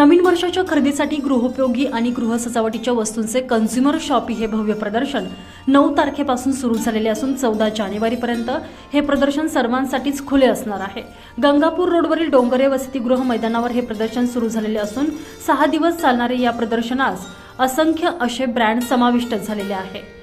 नवीन वर्षाच्या खरेदीसाठी गृहोपयोगी आणि गृह सजावटीच्या वस्तूंचे कन्झ्युमर शॉपी हे भव्य प्रदर्शन नऊ तारखेपासून सुरू झालेले असून चौदा जानेवारीपर्यंत हे प्रदर्शन सर्वांसाठीच खुले असणार आहे. गंगापूर रोडवरील डोंगरे वसतिगृह मैदानावर हे प्रदर्शन सुरू झालेले असून सहा दिवस चालणारे या प्रदर्शनास असंख्य असे ब्रँड समाविष्ट झालेले आहे.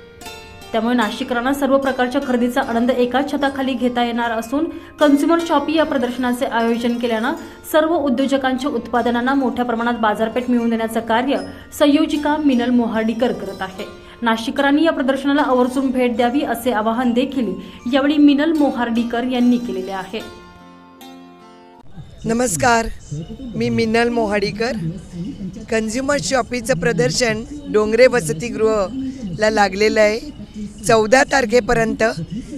त्यामुळे नाशिकरांना सर्व प्रकारच्या खरेदीचा आनंद एकाच छताखाली घेता येणार असून कन्झ्युमर शॉपी या प्रदर्शनाचे आयोजन केल्यानं सर्व उद्योजकांच्या उत्पादनांना मोठ्या प्रमाणात बाजारपेठ मिळवून देण्याचं कार्य संयोजिका मिनल मोहार्डीकर करत आहे. नाशिकरांनी या प्रदर्शनाला आवर्जून भेट द्यावी असे आवाहन देखील यावेळी मिनल मोहार्डीकर यांनी केलेले आहे. नमस्कार मी मिनल मोहाडीकर. कन्झ्युमर शॉपीचं प्रदर्शन डोंगरे वसतिगृहला लागलेलं आहे. चौदा तारखेपर्यंत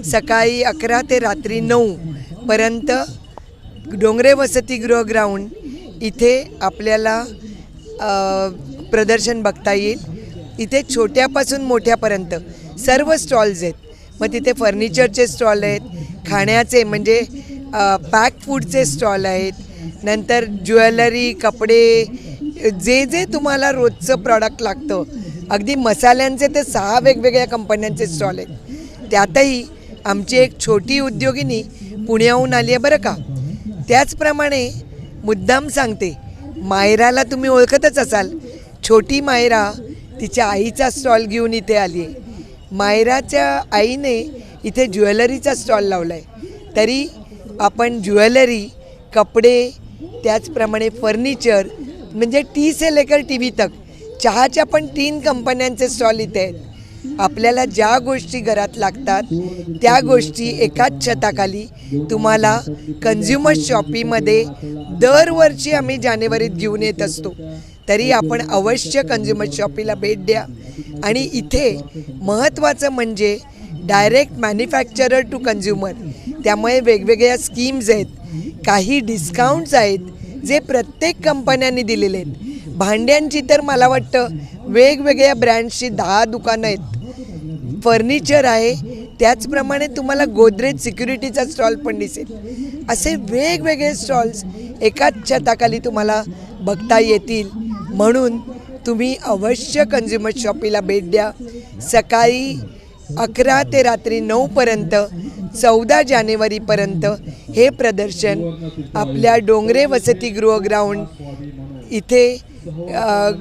सकाळी अकरा ते रात्री नऊ पर्यंत डोंगरे वसतिगृह ग्राउंड इथे आपल्याला प्रदर्शन बघता येईल. इथे छोट्यापासून मोठ्यापर्यंत सर्व स्टॉल्स आहेत. मग तिथे फर्निचरचे स्टॉल आहेत खाण्याचे म्हणजे पॅक फूडचे स्टॉल आहेत. नंतर ज्वेलरी कपडे जे जे तुम्हाला रोजचं प्रॉडक्ट लागतं अगदी मसाल्यांचे ते सहा वेगवेगळ्या कंपन्यांचे स्टॉल आहेत. त्यातही आमची एक छोटी उद्योगिनी पुण्याहून आली आहे बरं का. त्याचप्रमाणे मुद्दाम सांगते मायराला तुम्ही ओळखतच असाल. छोटी मायरा तिच्या आईचा स्टॉल घेऊन इथे आली आहे. मायराच्या आईने इथे ज्वेलरीचा स्टॉल लावला आहे तरी आपण ज्वेलरी कपडे त्याचप्रमाणे फर्निचर म्हणजे टी से लेकर टी व्ही तक चहाच्या पण तीन कंपन्यांचे स्टॉल इथे आहेत. आपल्याला ज्या गोष्टी घरात लागतात त्या गोष्टी एकाच छताखाली तुम्हाला कन्झ्युमर शॉपीमध्ये दरवर्षी आम्ही जानेवारीत घेऊन येत असतो. तरी आपण अवश्य कन्झ्युमर शॉपीला भेट द्या. आणि इथे महत्त्वाचं म्हणजे डायरेक्ट मॅन्युफॅक्चरर टू कन्झ्युमर त्यामुळे वेगवेगळ्या स्कीम्स आहेत. काही डिस्काउंट्स आहेत जे प्रत्येक कंपन्यांनी दिलेले आहेत. भांड्यांची तर मला वाटतं वेगवेगळ्या ब्रँड्सची दहा दुकानं आहेत. फर्निचर आहे त्याचप्रमाणे तुम्हाला गोदरेज सिक्युरिटीचा स्टॉल पण दिसेल. असे वेगवेगळे स्टॉल्स एकाच छताखाली तुम्हाला बघता येतील. म्हणून तुम्ही अवश्य कन्झ्युमर शॉपीला भेट द्या. सकाळी अकरा ते रात्री नऊपर्यंत चौदा जानेवारीपर्यंत हे प्रदर्शन आपल्या डोंगरे वसतिगृह ग्राउंड इथे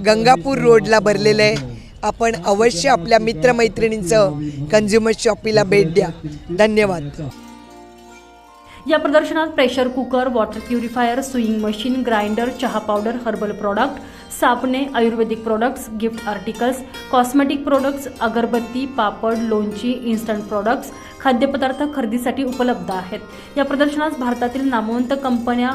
गंगापूर रोडला भरलेलं आहे. आपण अवश्य आपल्या मित्रमैत्रिणींचं कन्झ्युमर शॉपीला भेट द्या. धन्यवाद. या प्रदर्शनात pressure cooker water purifier swing machine grinder चहा पावडर हर्बल प्रॉडक्ट साबणे आयुर्वेदिक products gift articles cosmetic products अगरबत्ती पापड लोणची इन्स्टंट प्रोडक्ट्स खाद्यपदार्थ खरेदीसाठी उपलब्ध आहेत. या प्रदर्शनात भारतातील नामवंत कंपन्या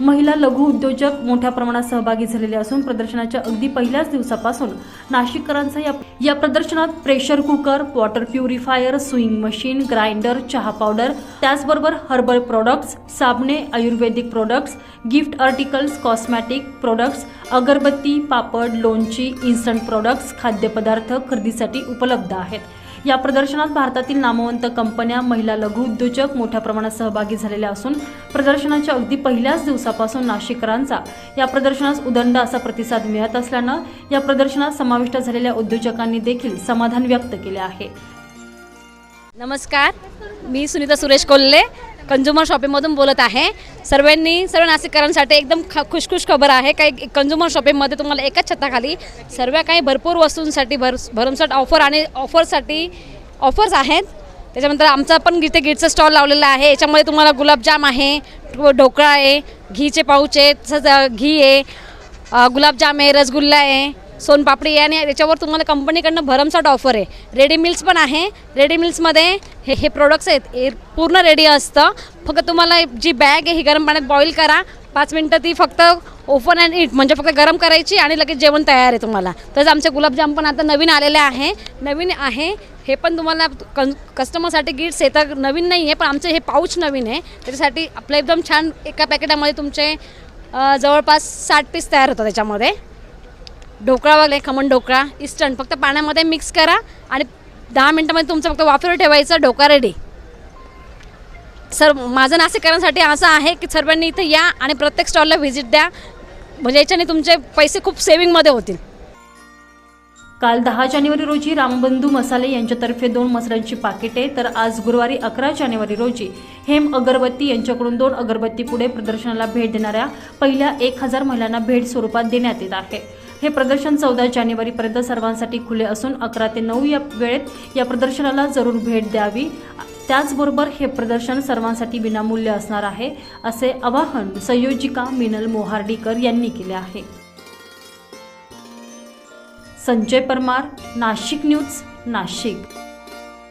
महिला लघु उद्योजक मोठ्या प्रमाणात सहभागी झालेले असून प्रदर्शनाच्या अगदी पहिल्याच दिवसापासून नाशिककरांचा या या प्रदर्शनात pressure cooker water purifier swing machine grinder चहा पावडर त्याचबरोबर हर्बल प्रोडक्ट्स साबणे आयुर्वेदिक products gift articles cosmetic products अगरबत्ती पापड लोणची इन्स्टंट प्रोडक्ट्स खाद्यपदार्थ खरेदीसाठी उपलब्ध आहेत. या प्रदर्शनात भारतातील नामवंत कंपन्या महिला लघु उद्योजक मोठ्या प्रमाणात सहभागी झालेल्या असून प्रदर्शनाच्या अगदी पहिल्याच दिवसापासून नाशिकरांचा या प्रदर्शनास उदंड असा प्रतिसाद मिळत असल्यानं या प्रदर्शनात समाविष्ट झालेल्या उद्योजकांनी देखील समाधान व्यक्त केले आहे. नमस्कार. मी सुनीता सुरेश कोल्हे. कंझ्युमर शॉपिंगमधून बोलत आहे. सर्वांनी सर्व नाशिककरांसाठी एकदम ख खुशखुश खबर आहे. काही कंझ्युमर शॉपिंगमध्ये तुम्हाला एकाच छताखाली सर्व काही भरपूर वस्तूंसाठी भर भरमसाठ ऑफर आणि ऑफरसाठी ऑफर्स आहेत. त्याच्यानंतर आमचा पण इथे गीटचं स्टॉल लावलेला आहे. याच्यामध्ये तुम्हाला गुलाबजाम आहे ढोकळा आहे घीचे पाऊच आहे तसंच घी आहे गुलाबजाम आहे रसगुल्ला आहे सोनपापडी आहे आणि याच्यावर तुम्हाला कंपनीकडनं भरमसाठ ऑफर आहे. रेडी मिल्स पण आहे. रेडी मिल्समध्ये हे हे प्रोडक्ट्स आहेत. हे पूर्ण रेडी असतं. फक्त तुम्हाला जी बॅग आहे ही गरम पाण्यात बॉईल करा. पाच मिनटं ती फक्त ओपन अँड इट म्हणजे फक्त गरम करायची आणि लगेच जेवण तयार आहे तुम्हाला. तसंच आमचे गुलाबजाम पण आता नवीन आलेले आहे. नवीन आहे. हे पण तुम्हाला कं कस्टमरसाठी गिफ्ट्स येतात नवीन नाही आहे पण आमचे हे पाऊच नवीन आहे. त्याच्यासाठी आपलं एकदम छान एका पॅकेटामध्ये तुमचे जवळपास साठ पीस तयार होतात त्याच्यामध्ये. ढोकळा वगैरे खमण ढोकळा इस्टंट फक्त पाण्यामध्ये मिक्स करा आणि दहा मिनटामध्ये तुमचं फक्त वाफेवर ठेवायचं ढोका रेडी सर माझं नाशिककरांसाठी असं आहे की सर्वांनी इथं या आणि प्रत्येक स्टॉलला व्हिजिट द्या. म्हणजे याच्याने तुमचे पैसे खूप सेविंगमध्ये होतील. काल दहा जानेवारी रोजी रामबंधू मसाले यांच्यातर्फे दोन मसाल्यांची पाकिटे तर आज गुरुवारी अकरा जानेवारी रोजी हेम अगरबत्ती यांच्याकडून दोन अगरबत्ती पुढे प्रदर्शनाला भेट देणाऱ्या पहिल्या एक हजार महिलांना भेट स्वरूपात देण्यात येत आहे. हे प्रदर्शन चौदा जानेवारीपर्यंत सर्वांसाठी खुले असून अकरा ते नऊ या वेळेत या प्रदर्शनाला जरूर भेट द्यावी. त्याचबरोबर हे प्रदर्शन सर्वांसाठी विनामूल्य असणार आहे असे आवाहन संयोजिका मिनल मोहार्डीकर यांनी केले आहे. संजय परमार नाशिक न्यूज नाशिक.